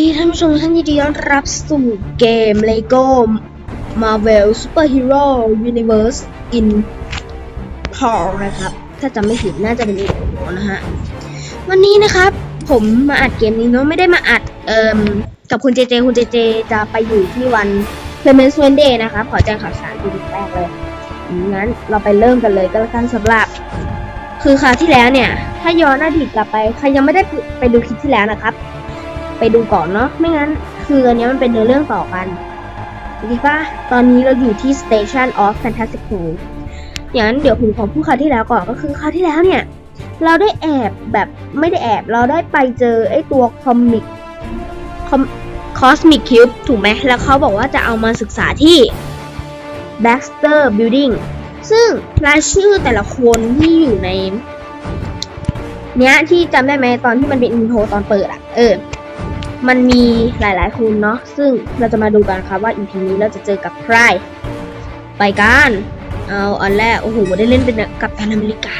ดีท่านผู้ชมท่านยินดีต้อนรับสู่เกม LEGO Marvel Superhero Universe in Paul นะครับ ถ้าจำไม่ผิดน่าจะเป็นอีกนะฮะ วันนี้นะครับ ผมมาอัดเกมนี้เนาะไม่ได้มาอัดเอ่มกับคุณเจเจคุณเจเจจะไปอยู่ที่วัน p l a y m a n s Wednesday นะครับ ขอแจ้งข่าวสารทีแรกเลยงั้นเราไปเริ่มกันเลยก็แล้วกันสำหรับ คือคราวที่แล้วเนี่ย ถ้าย้อนอดีตกลับไปใครยังไม่ได้ไปดูคลิปที่แล้วนะครับ ไปดูก่อนเนาะไม่งั้น คืออันนี้มันเป็นเนื้อเรื่องต่อกันดีป่ะตอนนี้เราอยู่ที่ Station of Fantastic Four อย่างนั้นเดี๋ยวผมขอพูดคราวที่แล้วก่อนก็คือคราวที่แล้วเนี่ย เราได้แอบแบบไม่ได้แอบเราได้ไปเจอไอ้ตัวคอมิกคอสมิกคิวบ์ถูกไหมแล้วเขาบอกว่าจะเอามาศึกษาที่ Baxter Building ซึ่งรายชื่อแต่ละคนที่อยู่ใน เนี้ยที่จำได้ไหมตอนที่มันเป็นอินโทรตอนเปิดอะเออ มันมีหลาย ๆคนเนาะซึ่งเราจะมาดูกันครับว่า EP นี้เราจะเจอกับใครไปกันเอาอันแรกโอ้โหได้เล่นเป็นกับตันอเมริกา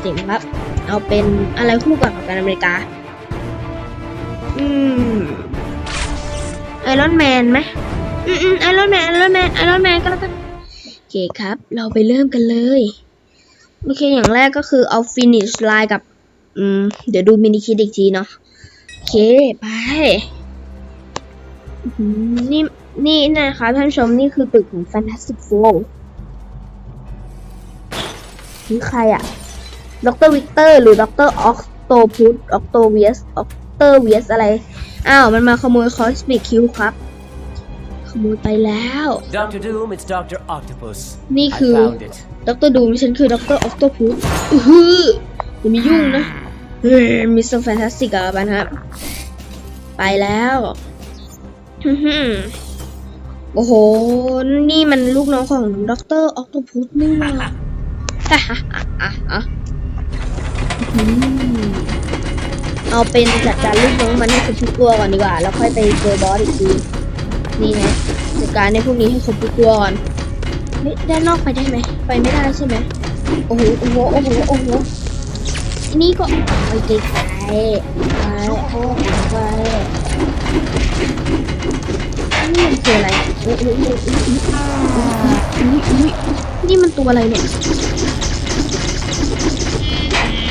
เจ๋งครับ เอาเป็นอะไรคู่กับกับตันอเมริกา อืมไอรอนแมนไหมอืมอืมไอรอนแมนไอรอนแมนไอรอนแมนก็แล้วกันโอเคครับ เราไปเริ่มกันเลยโอเคอย่างแรกก็คือเอา finish line กับ อืม เดี๋ยวดูมินิคิดอีกทีเนาะโอ เคไปอื้อหือนี่นี่นะคะท่านผู้ชมนี่คือตึกของ Fantastic Four นี่ใครอะดรวิกเตอร์หรือดรออกโตพุทออกโตเวียสออกเตอร์เวียสอะไร อ้าว มันมาขโมยคอสมิกคิวครับ ขโมยไปแล้ว Doctor Doom, it's Doctor Octopus. นี่ I คือ found it. ดรดูมฉันคือดรออกโตพุทอือฮืออย่ามียุ่งนะเฮ้ย มิสเตอร์แฟนตาสติกอะบันครับ ไปแล้วฮึ่มฮึ่มโอ้โห นี่มันลูกน้องของดรออกโตพุทนี่หว่าอะอะอะอะอะอื้อหือเอาเป็นจัดการลูกน้องมันให้ครบทุกตัวก่อนดีกว่า แล้วค่อยไปเจอบอสอีกที นี่ไงจัดการในพวกนี้ให้ครบทุกตัวก่อนเฮ้ยด้านนอกไปได้ไหม ไปไม่ได้ใช่ไหม โอ้โห โอ้โห โอ้โห โอ้โห อันนี้ก็ไปไกลๆไปโอ้ไปนี่มันคืออะไรโอ้โหโอ้โหโอ้โหโอ้โหโอ้โหนี่มันตัวอะไรเนี่ย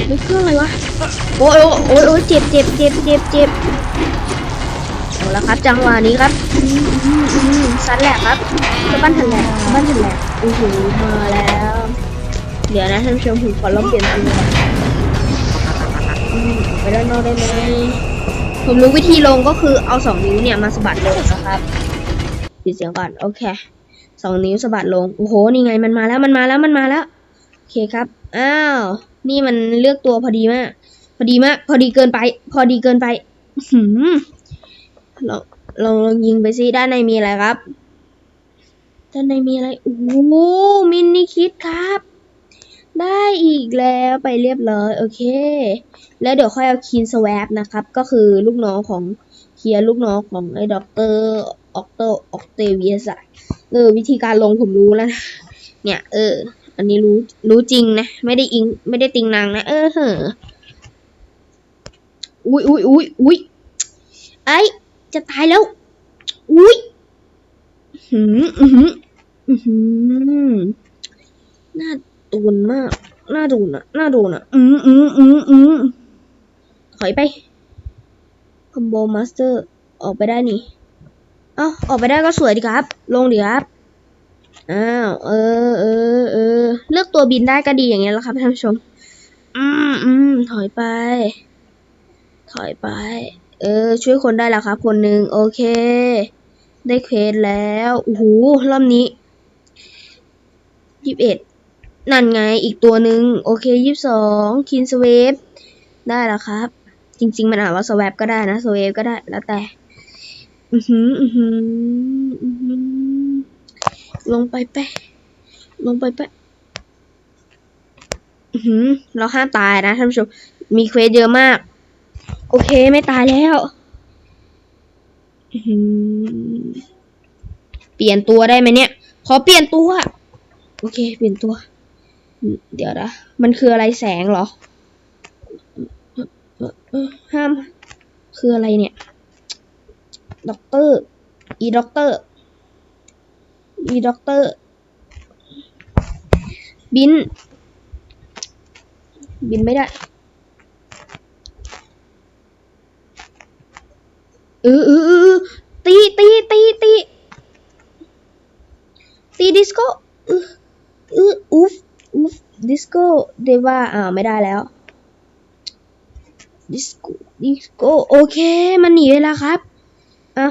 นี่เครื่องอะไรวะ โอ้ยโอ้ยโอ้ยเจ็บเจ็บเจ็บเจ็บเจ็บเอาละครับจังหวะนี้ครับอืมอืมอืมซัดแหลกครับสะบั้นทันแหลกสะบั้นทันแหลกโอ้โหมาแล้ว เดี๋ยวนะท่านผู้ชมผมขอลองเปลี่ยนตัว ไปด้านนอกได้ไหมผมรู้วิธีลงก็คือเอาสองนิ้วเนี่ยมาสะบัดลงนะครับปิดเสียงก่อนโอเคสองนิ้วสะบัดลงโอ้โหนี่ไงมันมาแล้วมันมาแล้วมันมาแล้วโอเคครับอ้าวนี่มันเลือกตัวพอดีมาก พอดีมาก พอดีเกินไป พอดีเกินไปหืมลองลองลองยิงไปซิด้านในมีอะไรครับด้านในมีอะไรโอ้โหมินิคิดครับ ได้อีกแล้วไปเรียบร้อย โอเค แล้วเดี๋ยวค่อยเอาคีนสวปนะครับ ก็คือลูกน้องของเฮียลูกน้องของไอ้ด็อกเตอร์ออกเตอร์ออกเตเวียสะเออ วิธีการลงผมรู้แล้วนะเนี่ย เออ อันนี้รู้รู้จริงนะ ไม่ได้อิง ไม่ได้ติงนางนะ เออเหออุ้ยอุ้ยอุ้ยอุ้ยไอจะตายแล้ว อุ้ยหืมอือหืออือหือน่า โดนมาก น่าโดนอะน่าโดนอะอืมอืมอืมอืมถอยไป คอมโบมาสเตอร์ ออกไปได้นี่ เอ้า ออกไปได้ก็สวยดีครับ ลงดีครับ อ้าว เออเออเออ เลือกตัวบินได้ก็ดีอย่างเงี้ยแหล้วครับท่านผู้ชม อืมอืมถอยไป ถอยไป เออ ช่วยคนได้แล้วครับ คนหนึ่งโอเค ได้เควสแล้ว โอ้โหรอบนี้ยี่สิบเอ็ด นั่นไงอีกตัวหนึ่งโอเคยี่สิบสองคินสเวฟได้แล้วครับ จริง ๆ มันอ่านว่าสวปก็ได้นะสเวฟก็ได้แล้วแต่ อือหือ อือหืออือหือลงไปไปลงไปไปอือหือ เราห้ามตายนะท่านผู้ชม มีเควสเยอะมาก โอเคไม่ตายแล้วอือหือเปลี่ยนตัวได้ไหมเนี่ย ขอเปลี่ยนตัว โอเค เปลี่ยนตัว เดี๋ยวนะ มันคืออะไรแสงเหรอ ห้าม คืออะไรเนี่ย ด็อกเตอร์ อีด็อกเตอร์ อีด็อกเตอร์ บิน บินไม่ได้เออเออเออตีตีตีตีตีดิสโก้เออเอออูฟ อูฟดิสโก้เดว่าอ่าไม่ได้แล้วดิสโก้ดิสโก้โอเค มันหนีไปแล้วครับอะ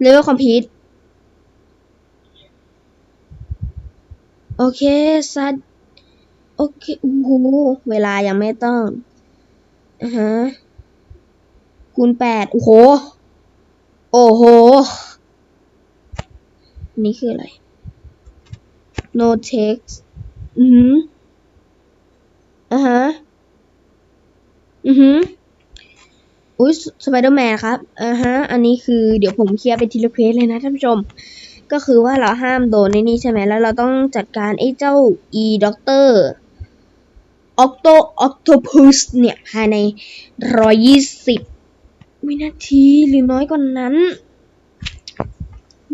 เลเวลคอมพิวโอเคซัดโอเคโอ้โหเวลายังไม่ต้องอ่าฮะคูณแปดโอ้โห โอ้โห นี่คืออะไร no text อือหืออ่าฮะ อือหืออุ้ยสไปเดอร์แมนครับ อ่าฮะ อันนี้คือเดี๋ยวผมเคลียร์ไปทีละเควสเลยนะท่านผู้ชม ก็คือว่าเราห้ามโดนในนี้ใช่ไหม แล้วเราต้องจัดการไอ้เจ้า e doctor octo octopus เนี่ยภายในร้อยยี่สิบวินาทีหรือน้อยกว่านั้น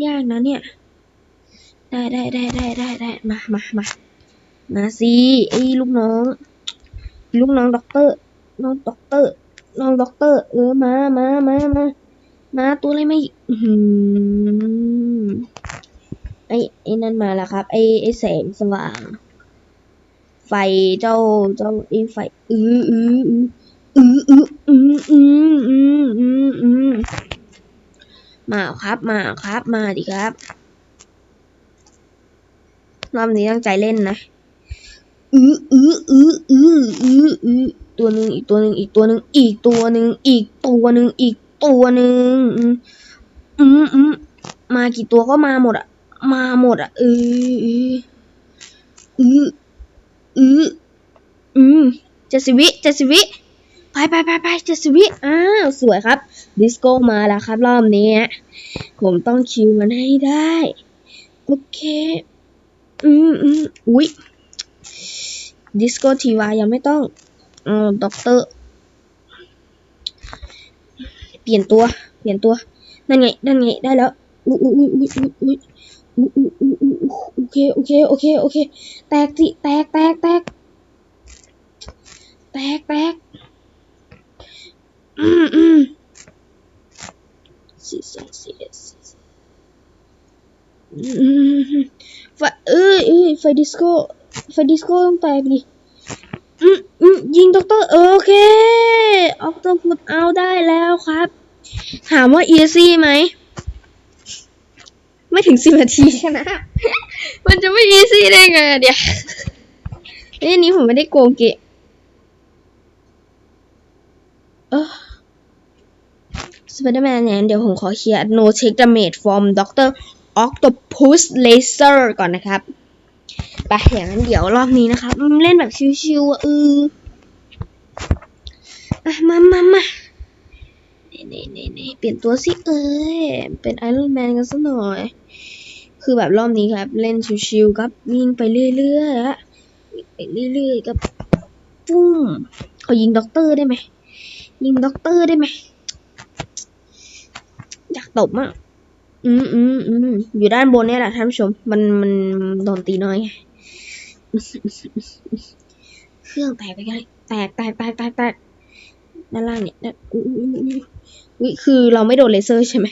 ยากนะเนี่ย ได้ได้ได้ได้ได้ได้มามามามาสิไอ้ลูกน้อง ลูกน้องด็อกเตอร์น้องด็อกเตอร์ น้องด็อกเตอร์ เออมามามามามาตัวอะไรไม่ไอ้ไอ้นั่นมาแล้วครับ ไอ้ไอ้แสงสว่าง ไฟเจ้าเจ้าไอ้ไฟอืออืออืออืออืออืออืออืออือมาครับมาครับมาดิครับ รอบนี้ตั้งใจเล่นนะอืออืออืออืออืออือตัวหนึ่งอีกตัวหนึ่งอีกตัวหนึ่งอีกตัวหนึ่งอีกตัวหนึ่งอีกตัวหนึ่งอืมอืมอืมากี่ตัวก็มาหมดอะมาหมดอะเอออืออืออืมเจ็ดสิวิเจ็ดสิวิไปไปไปไปเจ็ดสิวิอ้าวสวยครับ ดิสโก้มาแล้วครับรอบนี้ผมต้องคิวมันให้ได้ โอเค อืมอืมอุ้ยดิสโกทีวายังไม่ต้องเอ่อด็อกเตอร์ เปลี่ยนตัว เปลี่ยนตัว นั่นไง นั่นไง ได้แล้ว อุ้ยอุ้ยอุ้ยอุ้ยอุ๊ยโอเค โอเค โอเค โอเค แตกสิ แตก แตก แตก แตก แตก อืมอืมสี่สองสี่สี่ ไฟเอ้ยเอ้ยไฟดิสโก้ไฟดิสโก้ต้องแตกดิอืมอืมยิงด็อกเตอร์โอเคออกต้องพุดเอาได้แล้วครับ ถามว่า easy ไหม ไม่ถึงสิบนาทีชนะ มันจะไม่ easy ได้ไงเดี๋ยวเอ้ยอันนี้ผมไม่ได้โกงเกะสไปเดอร์แมนเนี่ยเดี๋ยวผมขอเคลียร์ no take damage from Doctor Octopus Laser ก่อนนะครับไปอย่างนั้นเดี๋ยวรอบนี้นะครับเล่นแบบชิวๆอะเออมามามาเน่เน่เน่เปลี่ยนตัวสิเอ้ยเป็นไอรอนแมนกันสักหน่อย คือแบบรอบนี้ครับ เล่นชิวๆครับวิ่งไปเรื่อยๆอะวิ่งไปเรื่อยๆกับปุ้มขอยิงด็อกเตอร์ได้ไหมยิงด็อกเตอร์ได้ไหมอยากตบมาก อืมอืมอืมอยู่ด้านบนเนี่ยแหละท่านผู้ชม มันมันโดนตีน้อยไงเครื่องแตกไปไงแตกแตกแตกแตกแตกด้านล่างเนี่ยอุ้ยอุ้ยอุ้ยอุ้ยคือเราไม่โดนเลเซอร์ใช่ไหม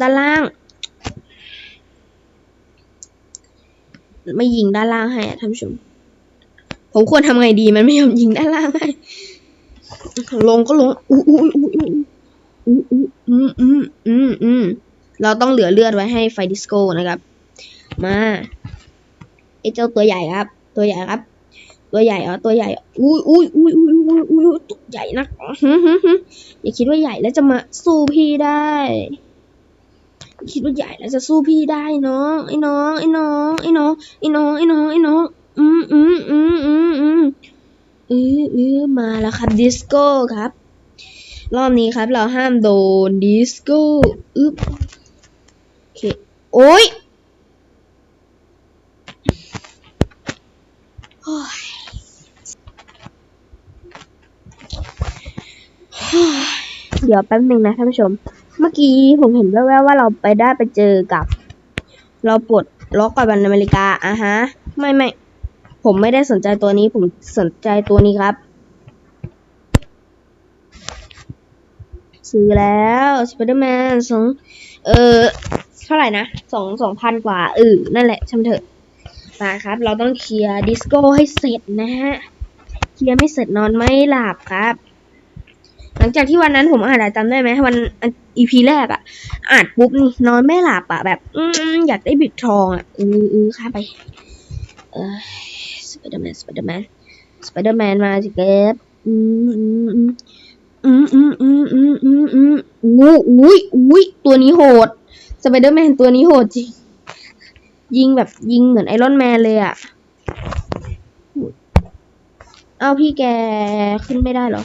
ด้านล่าง ไม่ยิงด้านล่างให้อะท่านผู้ชม ผมควรทำไงดีมันไม่ยอมยิงด้านล่างให้ ลงก็ลงอุ้ยอุ้ยอุ้ยอุ้ยอุ้ยอืมอืมอืมอืมเราต้องเหลือเลือดไว้ให้ไฟดิสโก้นะครับ มาไอเจ้าตัวใหญ่ครับ ตัวใหญ่ครับ ตัวใหญ่เหรอตัวใหญ่อุ้ยอุ้ยอุ้ยอุ้ยอุ้ยอุ้ยตัวใหญ่นะหึหึหึอย่าคิดว่าใหญ่แล้วจะมาสู้พี่ได้ คิดว่าใหญ่แล้วจะสู้พี่ได้น้องไอ้น้องไอ้น้องไอ้น้องไอ้น้องไอ้น้องไอ้น้องอืมอืมอืมอืมอืม อืออือมาแล้วครับดิสโก้ครับ รอบนี้ครับเราห้ามโดนดิสโก้อึ๊บโอเคโอ้ยเดี๋ยวแป๊บหนึ่งนะท่านผู้ชม เมื่อกี้ผมเห็นแว่วๆว่าเราไปได้ไปเจอกับ เราปลดล็อกกับอเมริกาอะฮะ ไม่ไม่ ผมไม่ได้สนใจตัวนี้ ผมสนใจตัวนี้ครับ ซื้อแล้วสไปเดอร์แมนสองเออเท่าไหร่นะสองสองพันกว่าเออนั่นแหละช่างมันเถอะมาครับ เราต้องเคลียร์ดิสโก้ให้เสร็จนะฮะ เคลียร์ไม่เสร็จนอนไม่หลับครับ หลังจากที่วันนั้นผมอ่านอะจำได้ไหมวันอีพีแรกอะอ่านปุ๊บนี่นอนไม่หลับอะแบบ อืมอยากได้บิดทองอะอืออือข้าไป เออ ไปเดอร์แมนสไปเดอร์แมนสไปเดอร์แมนมาสิเก็บอืมอืมอืมอืมอืมอืมอืมอืมอืมอู้อุ้ยอุ้ยตัวนี้โหดสไปเดอร์แมนตัวนี้โหดจริงยิงแบบยิงเหมือนไอรอนแมนเลยอะเอาพี่แกขึ้นไม่ได้เหรอ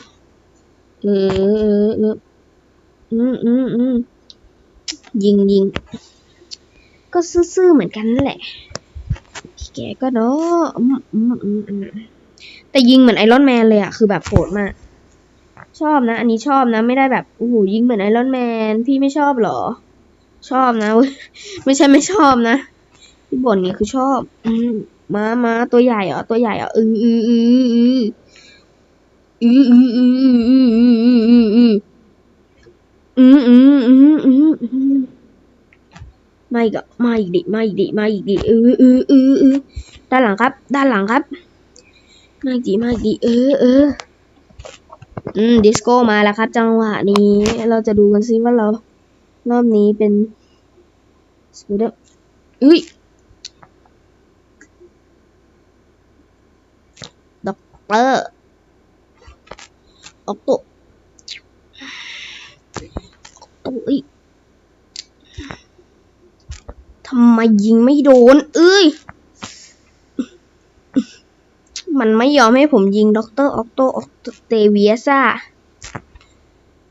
เออเออเอออืมอืมอืมยิงยิงก็ซื่อๆเหมือนกันนั่นแหละ กก็เนาะอืมอืมอืมอืมแต่ยิงเหมือนไอรอนแมนเลยอะคือแบบโหดมาก ชอบนะ อันนี้ชอบนะ ไม่ได้แบบโอ้โหยิงเหมือนไอรอนแมน พี่ไม่ชอบหรอ ชอบนะ ไม่ใช่ไม่ชอบนะ ที่บ่นนี่คือชอบ อืมามาตัวใหญ่เหรอ ตัวใหญ่เหรอ อืออืออืออืออืออืออืออืออืออืออืออืออืออืออืออืออือ มาอีกอะมาอีกดิมาอีกดิมาอีกดิเออเออเออเออด้านหลังครับ ด้านหลังครับ มาอีกดิมาอีกดิเออเอออืมดิสโก้มาแล้วครับ จังหวะนี้ เราจะดูกันซิว่าเรา รอบนี้เป็นสกูเดอร์อุ้ยด็อกเตอร์ออกตัวตัวอีก ทำไมยิงไม่โดน เอ้ย มันไม่ยอมให้ผมยิงด็อกเตอร์ออกโตออกเตเวียซ่า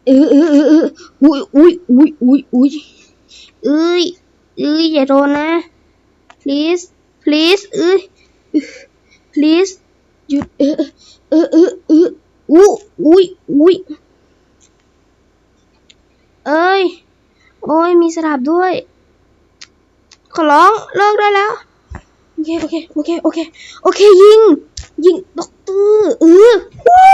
เออเออเออเอออุ้ยอุ้ยอุ้ยอุ้ยอุ้ยเอ้ยเอ้ยอย่าโดนนะ please please เอ้ย please หยุดเออเออเออเอออู้อุ้ยอุ้ยเอ้ย โอ้ยมีสลับด้วย ขอร้องเลิกได้แล้วโอเคโอเคโอเคโอเคโอเคยิง ยิงด็อกเตอร์เออว้า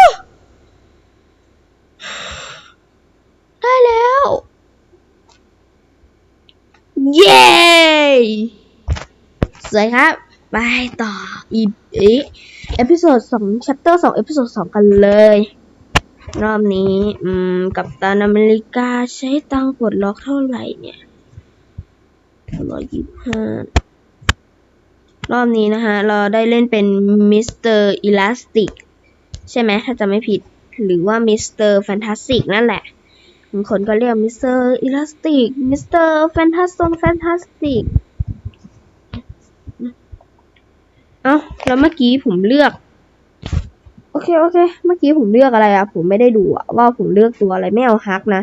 ได้แล้ว เย้สวยครับ ไปต่ออีอีเอพิโซดสองชัปเตอร์สองเอพิโซดสองกันเลย รอบนี้ อืม กับตันอเมริกาใช้ตังค์ปลดล็อกเท่าไหร่เนี่ย ร้อยยี่ห้ารอบนี้นะคะ เราได้เล่นเป็นมิสเตอร์อิลาสติกใช่ไหมถ้าจะไม่ผิด หรือว่ามิสเตอร์แฟนตาสติกนั่นแหละบางคนก็เรียกมิสเตอร์อิลาสติกมิสเตอร์แฟนตาสตงแฟนตาสติกเอ้าแล้วเมื่อกี้ผมเลือก โอเค โอเค เมื่อกี้ผมเลือกอะไรอะผมไม่ได้ดูว่าผมเลือกตัวอะไรไม่เอาฮักนะ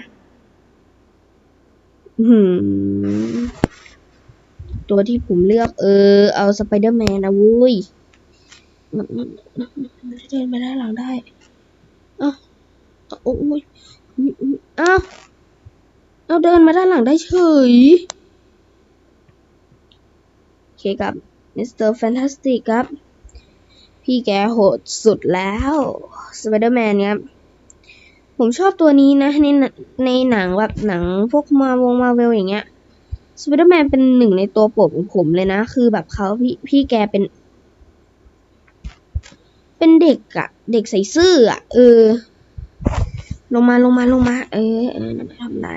อืม ตัวที่ผมเลือก เออ เอาสไปเดอร์แมนนะวุ้ยมันมันมันเดินไปด้านหลังได้เอ้าโอ้ยเอ้าเอาเดินมาด้านหลังได้เฉย โอเคครับมิสเตอร์แฟนตาสติกครับ พี่แกโหดสุดแล้วสไปเดอร์แมนครับผมชอบตัวนี้นะในในหนังแบบหนังพวกมาวงมาเวลอย่างเงี้ย สไปเดอร์แมนเป็นหนึ่งในตัวโปรดของผมเลยนะ คือแบบเขาพี่พี่แกเป็น เป็นเด็กอะเด็กใส่ซื่ออะเออ ลงมาลงมาลงมา เออเออนั่นไม่ทำได้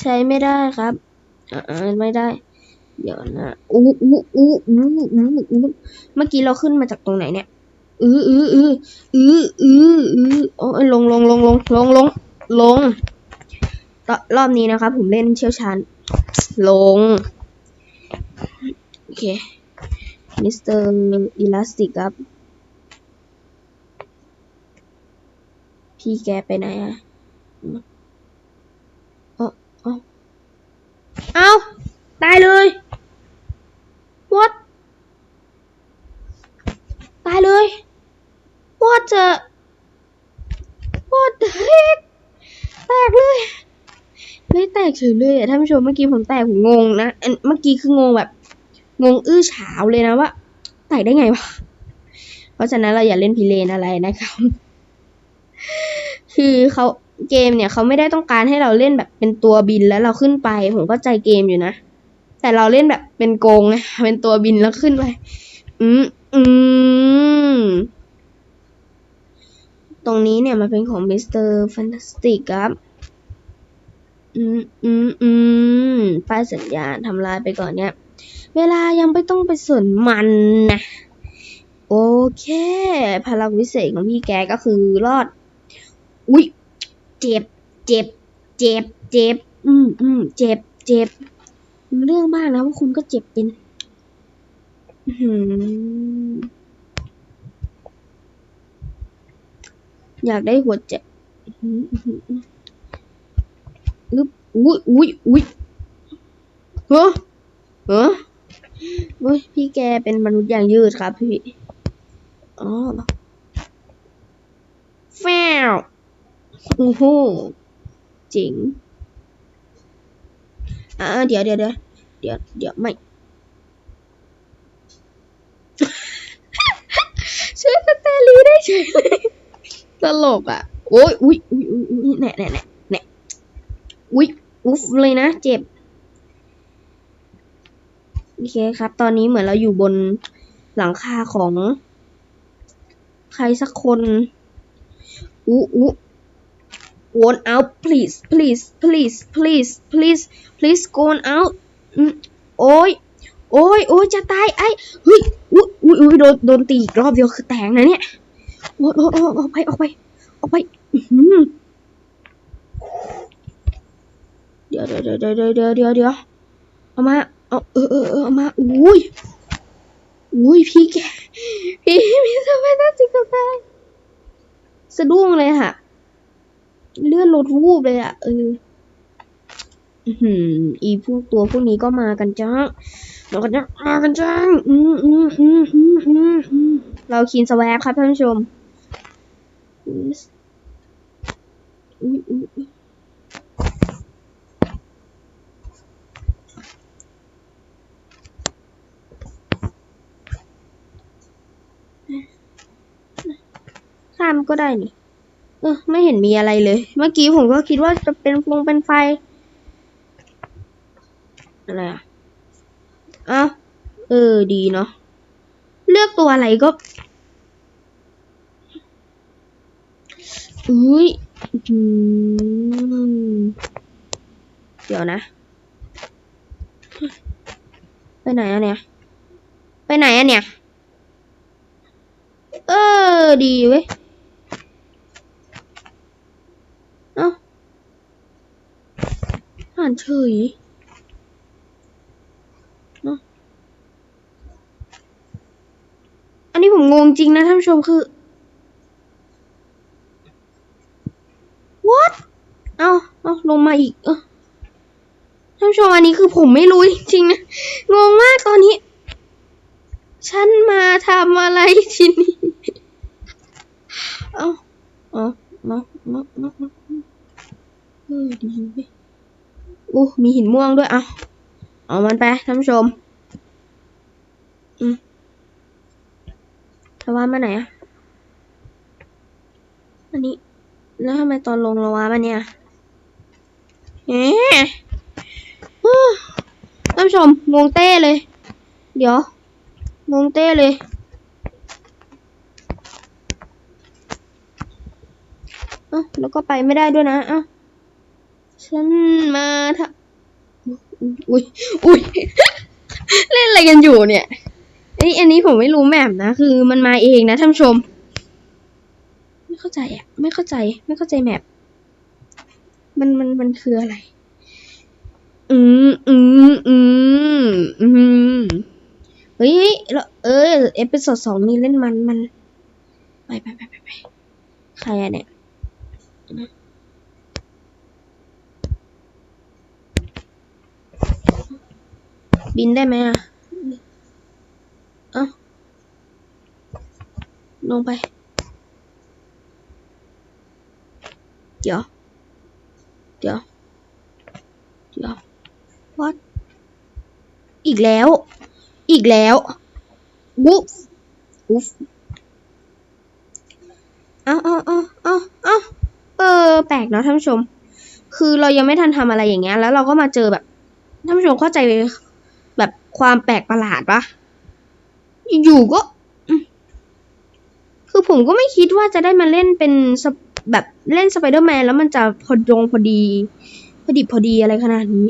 ใช้ไม่ได้ครับ อ่าไม่ได้ เดี๋ยวนะอู้อู้อู้อู้อู้อู้เมื่อกี้เราขึ้นมาจากตรงไหนเนี่ยอืออืออืออืออืออือโอ้ยลงลงลงลงลงลงลงรอบนี้นะครับผมเล่นเชี่ยวชาญลง โอเค มิสเตอร์อิลาสติกครับ พี่แกไปไหนอะเอ้าเอ้าเอ้ what ตายเลย what the what the แตกเลยเลยแตกเฉยเลยอะท่านผู้ชมเมื่อกี้ผมแตกผมงงนะเมื่อกี้คืองงแบบ งงอื้อฉาวเลยนะว่าแตกได้ไงวะเพราะฉะนั้นเราอย่าเล่นพิเลนอะไรนะครับ คือเขาเกมเนี่ยเขาไม่ได้ต้องการให้เราเล่นแบบเป็นตัวบินแล้วเราขึ้นไป ผมก็ใจเกมอยู่นะ แต่เราเล่นแบบเป็นโกงไงเป็นตัวบินแล้วขึ้นไปอืมอืมตรงนี้เนี่ยมันเป็นของมิสเตอร์แฟนตาสติกครับ อืมอืมอืมป้ายสัญญาณทำลายไปก่อนเนี่ย เวลายังไม่ต้องไปสนมันนะ โอเค พลังวิเศษของพี่แกก็คือรอด อุ๊ยเจ็บ เจ็บ เจ็บ เจ็บ อืมอืมเจ็บ เจ็บ เรื่องมากนะว่าคุณก็เจ็บเป็นอยากได้หัวเจ็บอื้อหืออื้อหืออึ๊บอุ้ยอุ้ยอุ้ยเฮ้อเฮ้อเฮ้ยพี่แกเป็นมนุษย์อย่างยืดครับพี่ อ๋อแฟวโอ้โหจริง อ่าเดี๋ยวเดี๋ยวเดี๋ยวเดี๋ยวเดี๋ยวไม่ช่วยสเตอรี่ได้เฉยเลยตลกอะ โอ้ยอุ้ยอุ้ยอุ้ยแน่แน่แน่แน่อุ้ยอุ๊ฟเลยนะเจ็บโอเคครับ ตอนนี้เหมือนเราอยู่บนหลังคาของ ใครสักคนอู้อู้ Gone out please please please please please please gone out โอ้ยโอ้ยโอ้ยจะตายไอ้เฮ้ยอุ้ยอุ้ยอุ้ยโดนโดนตีอีกรอบเดียวคือแตกนะเนี่ยโอ้ยโอ้ยออกไปออกไปออกไปเดี๋ยวเดี๋ยวเดี๋ยวเดี๋ยวเดี๋ยวเดี๋ยวเดี๋ยวเอามาเอาเออเออเอเอามาอุ้ยอุ้ยพี่แกพี่พี่ทำไมน่าจิกตายสะดุ้งเลยค่ะ เลื่อนรถวูบเลยอะเอออืมอีพวกตัวพวกนี้ก็มากันจ้ามากันจ้ามากันจ้าอืมอืมอืมอืมอืมอืมเราคีนสแวบครับท่านผู้ชมอุ๊ยอุ๊ยอุ๊ยอุ๊ยข้ามก็ได้นี่ เออไม่เห็นมีอะไรเลย เมื่อกี้ผมก็คิดว่าจะเป็นฟงเป็นไฟอะไรอะอ้าวเออดีเนาะเลือกตัวอะไรก็อุ้ยเดี๋ยวนะ ไปไหนอะเนี่ย ไปไหนอะเนี่ย เออ ดีเว้ย เอ้า อ่านเฉยเอ้าอันนี้ผมงงจริงนะท่านผู้ชมคือ what เอาเอาลงมาอีก เออท่านผู้ชมอันนี้คือผมไม่รู้จริงๆนะ งงมากตอนนี้ ฉันมาทำอะไรที่นี่ เอาเอามามามามาเออดีเว้ย อู้มีหินม่วงด้วยเอาเอามันไปท่านผู้ชม อืมระวามาไหนอะอันนี้ แล้วทำไมตอนลงระวามาเนี่ยเอ๊ะฮู้ท่านผู้ชมงงเต้เลย เดี๋ยวงงเต้เลยเอ้าแล้วก็ไปไม่ได้ด้วยนะเอ้า ฉันมาทำอุ้ยอุ้ยเล่นอะไรกันอยู่เนี่ยอันนี้อันนี้ผมไม่รู้แมปนะ คือมันมาเองนะท่านชม ไม่เข้าใจอะ ไม่เข้าใจ ไม่เข้าใจแมปมันมันมันคืออะไร อืมอืมอืมอืมเฮ้ยแล้วเออเอพิโซดสองนี่เล่นมันมัน ไปไปไปไปไปใครอะเนี่ย บินได้ไหมอะ เอ้า ลงไป เดี๋ยว เดี๋ยว what อีกแล้ว อีกแล้วบุ๊บอุ๊ฟเอาเอาเอาเอาเอาเออ แปลกเนาะท่านผู้ชม คือเรายังไม่ทันทำอะไรอย่างเงี้ย แล้วเราก็มาเจอแบบท่านผู้ชมเข้าใจ ความแปลกประหลาดปะอยู่ก็ คือผมก็ไม่คิดว่าจะได้มาเล่นเป็นแบบเล่นสไปเดอร์แมนแล้วมันจะพอดงพอดีพอดีพอดีอะไรขนาดนี้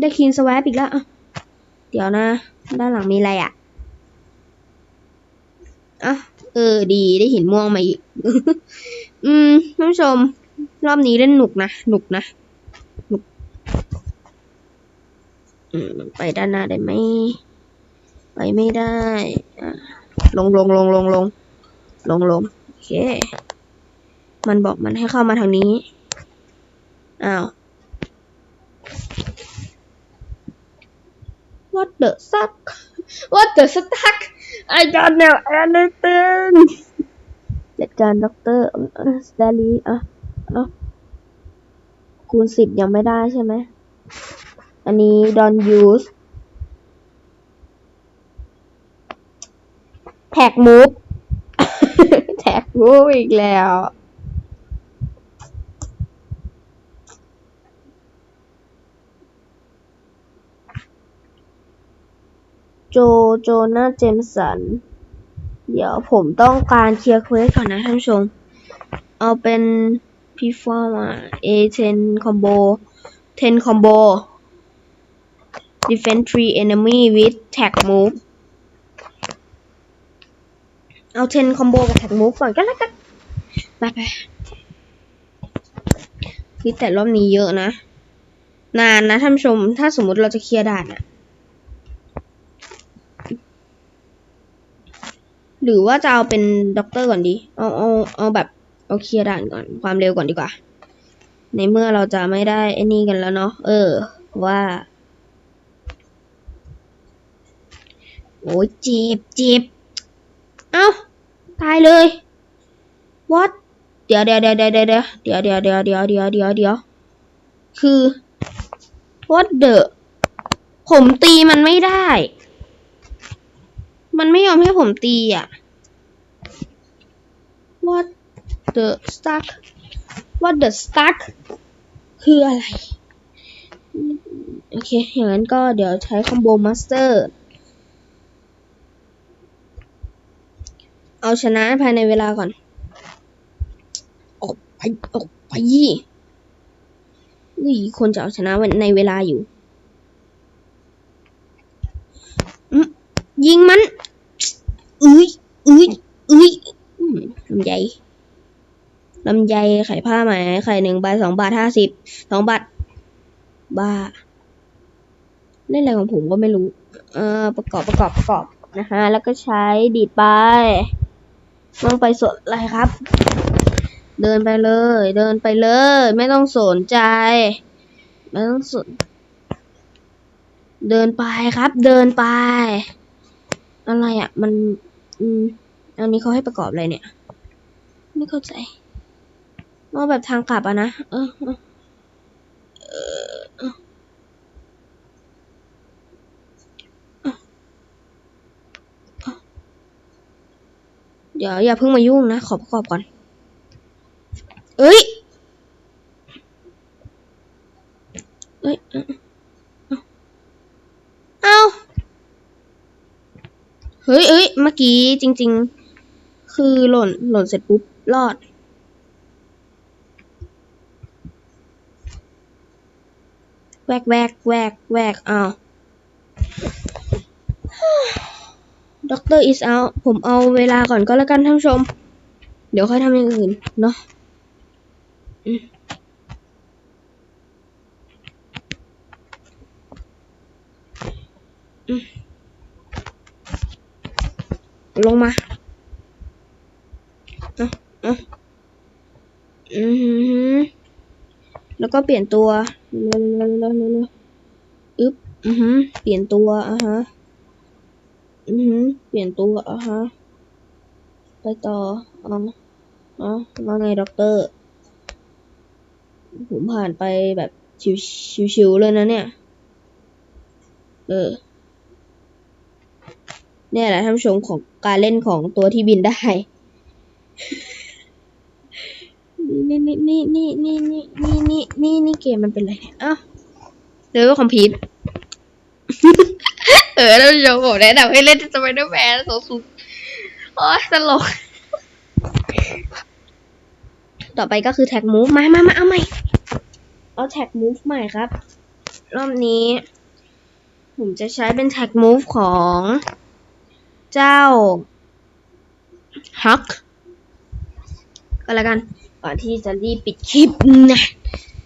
ได้คินสวปอีกแล้วเดี๋ยวนะ ด้านหลังมีอะไรอะอะเออ ดีได้หินม่วงมาอีก อืมท่านผู้ชม รอบนี้เล่นหนุกนะ หนุกนะ หนุก อืม ไปด้านหน้าได้ไหมไปไม่ได้ลงลงลงลงลงลงลงโอเค มันบอกมันให้เข้ามาทางนี้ อ้าว What the fuck What the fuck I don't know anything จัดการด็อกเตอร์สแตลีอะอะคูณสิบยังไม่ได้ใช่ไหม อันนี้ don't use tag move tag move อีกแล้ว โจ โจนาเจมสัน เดี๋ยวผมต้องการเคลียร์เควสก่อนนะท่านผู้ชม เอาเป็นพีฟอร์มา A10 combo 10 combo defend three enemy with tag move เอา10 combo กับ tag move ก่อนก็แล้วกันไปไปนี่แต่รอบนี้เยอะนะ นานนะท่านชม ถ้าสมมติเราจะเคลียร์ด่านอะหรือว่าจะเอาเป็นด็อกเตอร์ก่อนดี เอาเอาเอาแบบ เอาเคลียร์ด่านก่อน ความเร็วก่อนดีกว่า ในเมื่อเราจะไม่ได้ไอ้นี่กันแล้วเนาะ เออ ว่า โอ้ยเจ็บเจ็บเอ้าตายเลย what เดี๋ยวเดี๋ยวเดี๋ยวเดี๋ยวเดี๋ยวเดี๋ยวเดี๋ยวเดี๋ยวเดี๋ยวเดี๋ยวเดี๋ยวเดี๋ยวคือ what the ผมตีมันไม่ได้ มันไม่ยอมให้ผมตีอะ what the stuck what the stuck คืออะไร โอเค อย่างนั้นก็เดี๋ยวใช้คอมโบมาสเตอร์ เอาชนะภายในเวลาก่อน ออกไปออกไปยี่อุ้ยคนจะเอาชนะในเวลาอยู่ ยิงมันอุ้ยอุ้ยอุ้ยลำไยลำไยไข่ผ้าไหมไข่หนึ่งใบสองบาทห้าสิบสองบาทบ้าเล่นอะไรของผมก็ไม่รู้ เออประกอบประกอบประกอบนะคะ แล้วก็ใช้ดีดไป ต้องไปสนอะไรครับ เดินไปเลย เดินไปเลย ไม่ต้องสนใจ ไม่ต้องสน เดินไปครับ เดินไป อะไรอะ มัน อืม อันนี้เขาให้ประกอบอะไรเนี่ย ไม่เข้าใจว่าแบบทางกลับอะนะ เออ เออ เออเออเดี๋ยวอย่าเพิ่งมายุ่งนะ ขอประกอบก่อน เอ้ย เอ้ย เอ้าเฮ้ยเอ้ย เมื่อกี้จริง ๆ คือหล่น หล่นเสร็จปุ๊บ รอด แวกแวกแวกแวกอ้าวด็อกเอร์ อิสเอาผมเอาเวลาก่อนก็แล้วกันท่านผู้ชม เดี๋ยวค่อยทำอย่างอื่นเนาะอืมอืมลงมาอือแล้วก็เปลี่ยนตัวเร็วเร็วเร็วเร็วอึ๊บอือหือเปลี่ยนตัวอะฮะ อือหือเปลี่ยนตัวอะฮะ ไปต่ออ๋ออ๋อว่าไงด็อกเตอร์ ผมผ่านไปแบบชิวๆเลยนะเนี่ย เออ เนี่ยแหละท่านผู้ชมของการเล่นของตัวที่บินได้ นี่นี่นี่นี่นี่นี่นี่นี่นี่นี่เกมมันเป็นอะไรเนี่ยอ้าวเลเวลคอมพิวต เออท่านผู้ชมผมแนะนำให้เล่นสไปเดอร์แมนโซซุโอ้ยตลก ต่อไปก็คือแท็กมูฟมามามาเอาใหม่ เอาแท็กมูฟใหม่ครับ รอบนี้ ผมจะใช้เป็นแท็กมูฟของเจ้าฮักก็แล้วกันก่อนที่จะรีบปิดคลิปนะ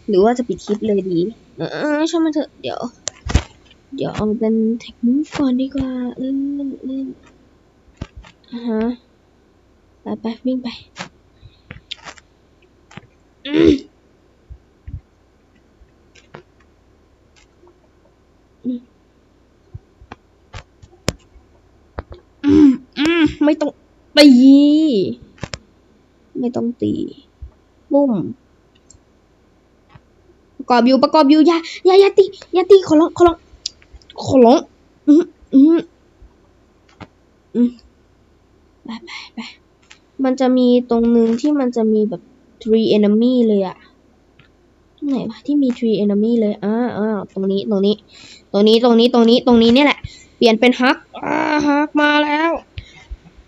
หรือว่าจะปิดคลิปเลยดี เออช่างมันเถอะเดี๋ยว เดี๋ยวเอาเป็นแท็กมูฟก่อนดีกว่าเล่นเล่นเล่นอ่าฮะไปไปวิ่งไปอืมอืมไม่ต้องตีไม่ต้องตีบุ้มประกอบอยู่ประกอบอยู่อย่าอย่าอย่าตีอย่าตีขอร้องขอร้อง ขอร้องอืมอืมอืมไปไปไปมันจะมีตรงนึงที่มันจะมีแบบ three enemy เลยอะตรงไหนวะที่มี three enemy เลยอ่าอ่าตรงนี้ตรงนี้ ตรงนี้ตรงนี้ตรงนี้ตรงนี้เนี่ยแหละ เปลี่ยนเป็นฮักอ่าฮักมาแล้ว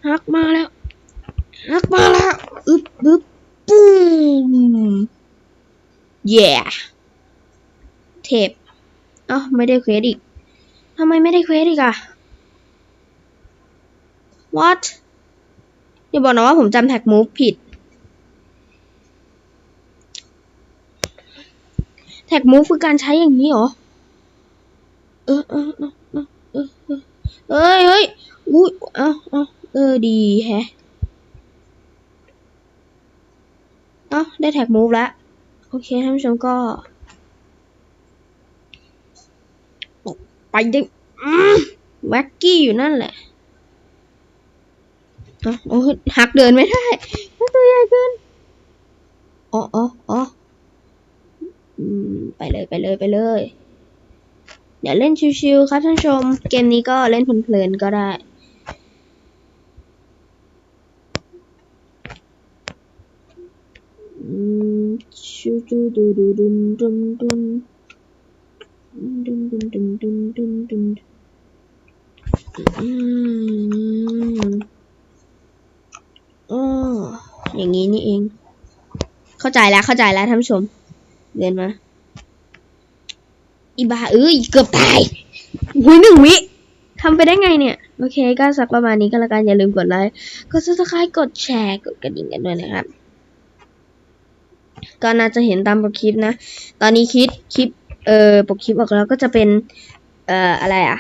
ฮักมาแล้วฮักมาแล้วอึบบึบปุ้ม yeah เทปอ้าไม่ได้เควสอีก ทำไมไม่ได้เควสอีกอะ what อย่าบอกนะว่าผมจำแท็กมูฟผิด แท็กมูฟคือการใช้อย่างนี้เหรอ เออเออเออเออเออเออเอ้ยเฮ้ยอุ้ยเอ้าเอ้าเออดีแฮะเอ้าได้แท็กมูฟแล้ว โอเคท่านผู้ชมก็ออก ไปด้อืมแว็กกี้อยู่นั่นแหละเอ้โอ้หักเดินไม่ได้นตัวใหญ่เกินอ๋ออ๋ออ๋ออืมไปเลยไปเลยไปเลย เดี๋ยวเล่นชิวๆครับท่านชม เกมนี้ก็เล่นเพลินๆก็ได้อืมชูดูดูดูดุนดุนดุน ดุนดุนดุนดุนดุนดุนอืมอ๋ออย่างนี้นี่เอง เข้าใจแล้วเข้าใจแล้วท่านผู้ชมเดินมา อีบาเอ้ยเกือบตายหุยหนึ่งวิทำไปได้ไงเนี่ย โอเค ก็สักประมาณนี้ก็แล้วกัน อย่าลืมกดไลค์กด subscribe กดแชร์ กดกระดิ่งกันด้วยนะครับ ก็น่าจะเห็นตามคลิปนะ ตอนนี้คลิปคลิป เออปกคลิปออกแล้วก็จะเป็น เอ่ออะไรอะ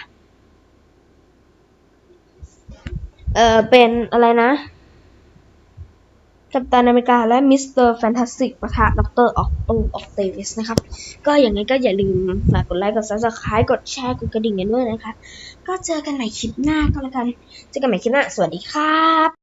เออเป็นอะไรนะกัปตันอเมริกาและมิสเตอร์แฟนตาสติกปะทะดรออกตูออกเตวิสนะครับ ก็อย่างไงก็อย่าลืมฝากกดไลค์กด subscribe กดแชร์กดกระดิ่งกันด้วยนะครับก็เจอกันใหม่คลิปหน้าก็แล้วกัน เจอกันใหม่คลิปหน้า สวัสดีครับ